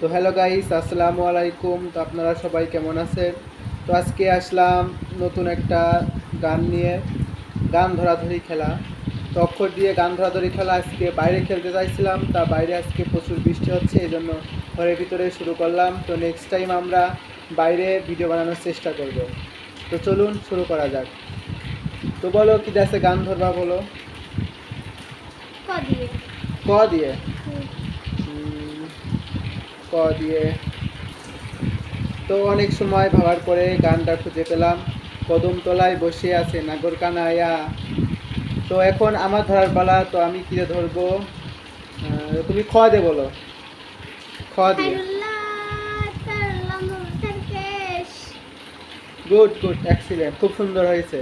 তো hello guys আসসালামু আলাইকুম। তো আপনারা সবাই কেমন আছেন? তো আজকে আসলাম নতুন একটা গান নিয়ে গান ধরাধরি খেলা। তো অক্ষর দিয়ে গান ধরাধরি খেলা আজকে বাইরে খেলতে চাইছিলাম তা বাইরে আজকে প্রচুর বৃষ্টি হচ্ছে এই জন্য ঘরের ভিতরে শুরু করলাম। তো নেক্সট টাইম আমরা বাইরে ভিডিও বানানোর চেষ্টা করব। তো চলুন শুরু করা যাক। তো বলো কী আছে গান ধরবা বলো? ক দিয়ে? ক দিয়ে? উম, ক দিয়ে। তো অনেক সময় ভাবার পরে গানটা খুঁজে পেলাম। কদম তলায় বসে আছে নাগর কানায়া তো এখন আমার ধরার পালা, তো আমি কি দিয়ে ধরবো? তুমি খ দে বলো। খ দিয়ে। গুড গুড এক্সিলেন্ট খুব সুন্দর হয়েছে।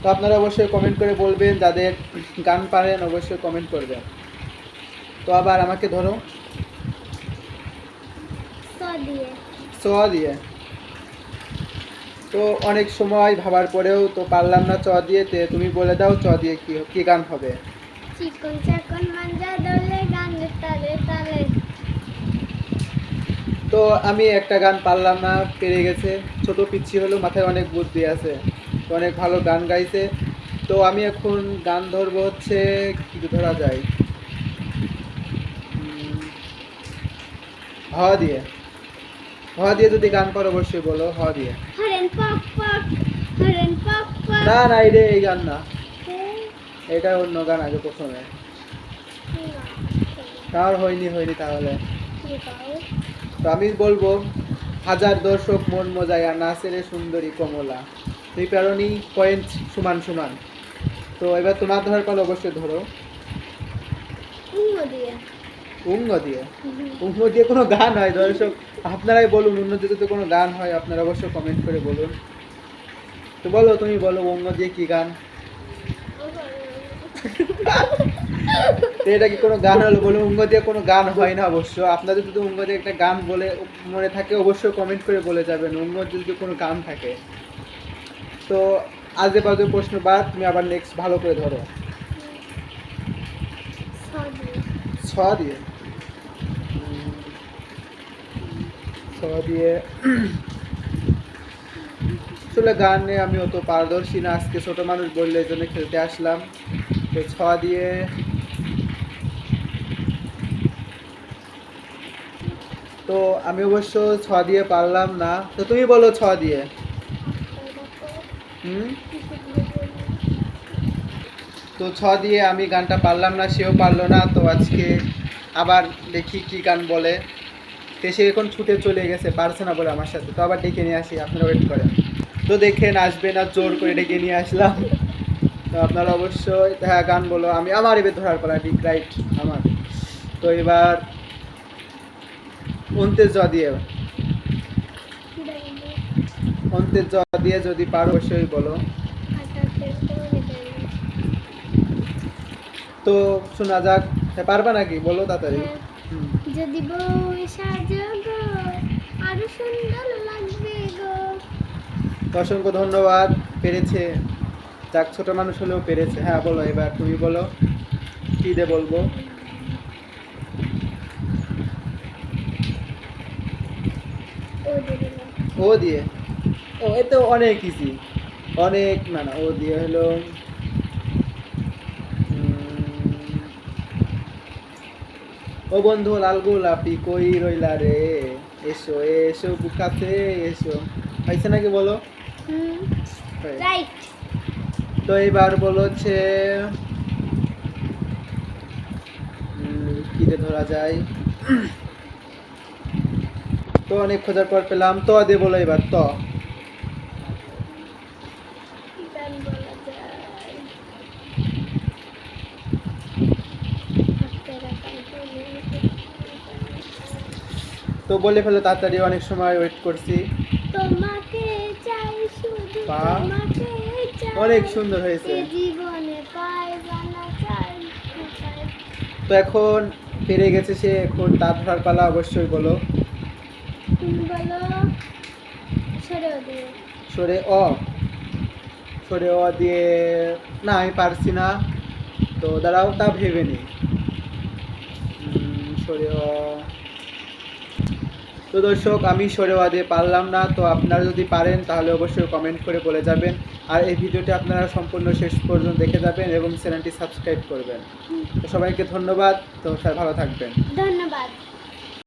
তো আপনারা অবশ্যই কমেন্ট করে বলবেন, যাদের গান পারেন অবশ্যই কমেন্ট করবেন। তো আবার আমাকে ধরো। স দিয়ে। তো অনেক সময় ভাবার পরেও তো পারলাম না চ দিয়ে তে তুমি বলে দাও চ দিয়ে কি কি গান হবে? চিকন চাকন মাঞ্জা দলে তালে তালে। তো আমি একটা গান পারলাম না পেরে গেছে। ছোট পিচ্ছি হলেও মাথায় অনেক বুদ্ধি আছে। তো অনেক ভালো গান গাইছে। তো আমি এখন গান ধরবো হচ্ছে কি ধরা যায়? হ দিয়ে। হ দিয়ে যদি গান পারো অবশ্যই বলো হ দিয়ে। না না এই রে এই গান না। এটা অন্য গান আগে প্রথমে। তার হয়নি হয়নি তাহলে। তো আমি বলব হাজার দর্শক মন মজায়া নাচেরে সুন্দরী কমলা। তুই পারনি পয়েন্ট সমান সমান। তো এবার তোমার ধরার পাল অবশ্যই ধরো। উঙ্গ দিয়ে। উঙ্গ দিয়ে কোনো গান হয়? দর্শক, আপনারাই বলুন যদি তো কোনো গান হয়? আপনারা অবশ্যই কমেন্ট করে বলুন। তো বলো, তুমি বলো, উঙ্গ দিয়ে কি গান? এটা কি কোনো গান হলো বলে উঙ্গ দিয়ে কোনো গান হয় না অবশ্য? আপনাদের যদি উঙ্গ দিয়ে একটা গান বলে মনে থাকে অবশ্যই কমেন্ট করে বলে যাবেন, উঙ্গ যদি কোনো গান থাকে। তো আজে বাজে প্রশ্ন বাদ, তুমি আবার নেক্সট ভালো করে ধরো স দিয়ে ছ দিয়ে ছ দিয়ে আসলে গানে আমি অত পারদর্শী না, আজকে ছোট মানুষ বললে এই জন্য খেলতে আসলাম। তো ছ দিয়ে তো আমি অবশ্য ছ দিয়ে পারলাম না। তো তুমি বলো ছ দিয়ে হুম? তো ছ দিয়ে আমি গানটা পারলাম না, সেও পারল না। তো আজকে আবার দেখি কি গান বলে। তো সে এখন ছুটে চলে গেছে, পারছে না বলে আমার সাথে। তো আবার ডেকে নিয়ে আসি, আপনারা ওয়েট করেন। তো দেখেন, আসবে না, জোর করে ডেকে নিয়ে আসলাম। তো আপনারা অবশ্যই হ্যাঁ গান বলো। আমি আমার এবার ধরার পালা ঠিক রাইট আমার। তো এবার অন্তের জ দিয়ে। অন্তের জ দিয়ে যদি পারো, অবশ্যই বলো। তো শোনা যাক হ্যাঁ, পারবা নাকি? বলো তাড়াতাড়ি। যদি বউ সাজগো আরও সুন্দর লাগবে গো। অসংখ্য ধন্যবাদ পেরেছে। যাক ছোট মানুষ হলেও পেরেছে। হ্যাঁ বলো এবার তুমি বলো কী দে বলব? ও ও দিয়ে? ও এ তো অনেক ইজি অনেক না না ও দিয়ে হলো ও বন্ধু লাল গোলাপি কই রইলা রে? এসো এসো বুকাতে এসো। হয়েছে নাকি বলো? তো এবার বলো হচ্ছে উম, কি ধরা যায়? তো অনেক খোঁজার পর পেলাম তো দিয়ে বলো এবার ত গান বলা যায় হাতেরা কাঁপবে। তো বলে ফেলো তাড়াতাড়ি অনেক সময় ওয়েট করছি। তোমাকে চাই শুধু। তোমাকে চাই। অনেক সুন্দর হয়েছে। জীবনে জানা চাই। তো এখন পেরে গেছে সে এখন তার ধরার পালা অবশ্যই বলো। বলো সরে দিয়ে। সরে অ। সরে অ দিয়ে না আমি পারছি না। তো দাঁড়াও তা ভেবে নি। সরে অ। তো দর্শক, আমি সরেওয়াদে পারলাম না, তো আপনারা যদি পারেন তাহলে অবশ্যই কমেন্ট করে বলে যাবেন। আর এই ভিডিওটি আপনারা সম্পূর্ণ শেষ পর্যন্ত দেখে যাবেন এবং চ্যানেলটি সাবস্ক্রাইব করবেন। তো সবাইকে ধন্যবাদ, তো স্যার ভালো থাকবেন। ধন্যবাদ।